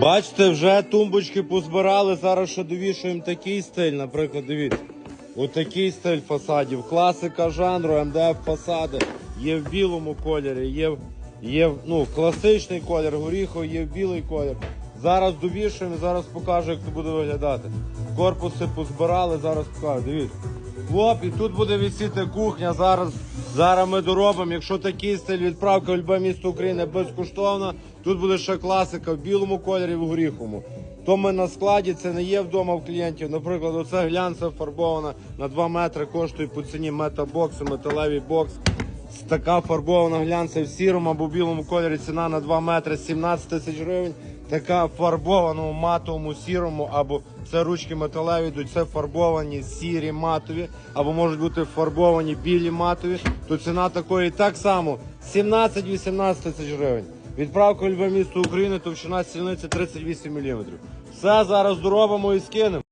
Бачите, вже тумбочки позбирали. Зараз ще довішуємо такий стиль, наприклад, дивіться. Отакий стиль фасадів. Класика жанру, МДФ фасади. Є в білому кольорі, є, є ну, класичний колір, горіховий, є в білий колір. Зараз довішуємо, зараз покажу, як це буде виглядати. Корпуси позбирали, зараз покажу. Дивіться. Хлоп, і тут буде висіти кухня. Зараз, зараз ми доробимо. Якщо такий стиль відправка в любе місто України безкоштовно, тут буде ще класика в білому кольорі, в горіхому. То ми на складі, це не є вдома в клієнтів. Наприклад, оце глянце фарбована на 2 метри коштує по ціні метабоксу, металевий бокс. Така фарбована глянцева в сірому або білому кольорі ціна на 2 метри 17 тисяч гривень. Така фарбована в матовому сірому, або це ручки металеві йдуть, це фарбовані сірі матові, або можуть бути фарбовані білі матові. То ціна такої так само 17-18 тисяч гривень. Відправка любе місто України, товщина стільниці 38 мм. Все зараз доробимо і скинемо.